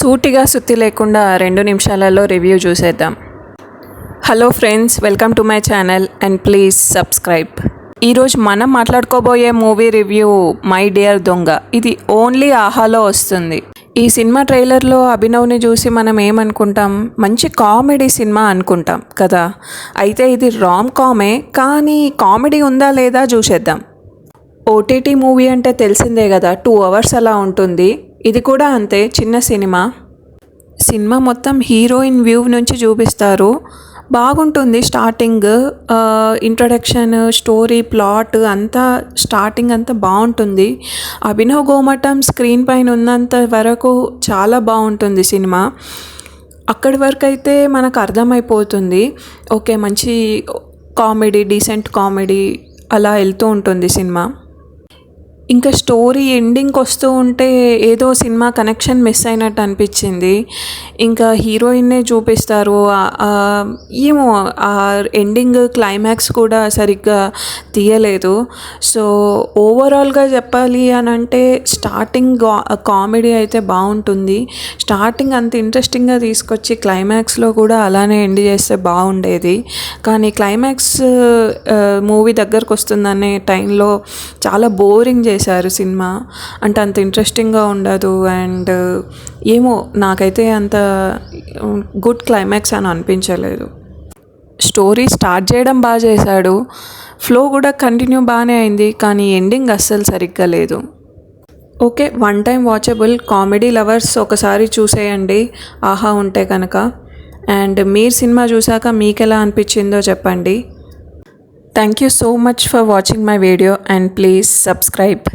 సూటిగా సుత్తి లేకుండా రెండు నిమిషాలలో రివ్యూ చూసేద్దాం. Hello friends welcome to my channel and please subscribe. ఈరోజు మనం మాట్లాడుకోబోయే movie review my dear Donga. ఇది ఓన్లీ ఆహాలో వస్తుంది. ఈ సినిమా ట్రైలర్లో అభినవ్ని చూసి మనం ఏమనుకుంటాం? మంచి కామెడీ సినిమా అనుకుంటాం కదా? అయితే ఇది రామ్ కామే కానీ కామెడీ ఉందా లేదా చూసేద్దాం. ఓటీటీ మూవీ అంటే తెలిసిందే కదా టూ అవర్స్ అలా ఉంటుంది. ఇది కూడా అంతే చిన్న సినిమా. సినిమా మొత్తం హీరోయిన్ వ్యూ నుంచి చూపిస్తారు. బాగుంటుంది స్టార్టింగ్ ఇంట్రడక్షన్ స్టోరీ ప్లాట్ అంతా స్టార్టింగ్ అంతా బాగుంటుంది. అభినవ్ గోమటం స్క్రీన్ పైన ఉన్నంత వరకు చాలా బాగుంటుంది సినిమా. అక్కడి వరకు అయితే మనకు అర్థమైపోతుంది. ఓకే మంచి కామెడీ డీసెంట్ కామెడీ అలా వెళ్తూ ఉంటుంది సినిమా. ఇంకా స్టోరీ ఎండింగ్కి వస్తూ ఉంటే ఏదో సినిమా కనెక్షన్ మిస్ అయినట్టు అనిపించింది. ఇంకా హీరోయిన్నే చూపిస్తారు. ఏమో ఆ ఎండింగ్ క్లైమాక్స్ కూడా సరిగ్గా తీయలేదు. సో ఓవరాల్గా చెప్పాలి అని అంటే స్టార్టింగ్ కామెడీ అయితే బాగుంటుంది. స్టార్టింగ్ అంత ఇంట్రెస్టింగ్గా తీసుకొచ్చి క్లైమాక్స్లో కూడా అలానే ఎండ్ చేస్తే బాగుండేది. కానీ క్లైమాక్స్ మూవీ దగ్గరకు వస్తుందనే టైంలో చాలా బోరింగ్ చేశారు సినిమా. అంటే అంత ఇంట్రెస్టింగ్గా ఉండదు అండ్ uh, ఏమో నాకైతే అంత uh, గుడ్ క్లైమాక్స్ అని అనిపించలేదు. స్టోరీ స్టార్ట్ చేయడం బాగా చేశాడు. ఫ్లో కూడా కంటిన్యూ బాగానే అయింది కానీ ఎండింగ్ అస్సలు సరిగ్గా లేదు. Okay one time watchable comedy lovers ఒకసారి చూసేయండి. ఆహా ఉంటే కనుక. అండ్ మీరు సినిమా చూసాక మీకు ఎలా అనిపించిందో చెప్పండి. Thank you so much for watching my video and please subscribe.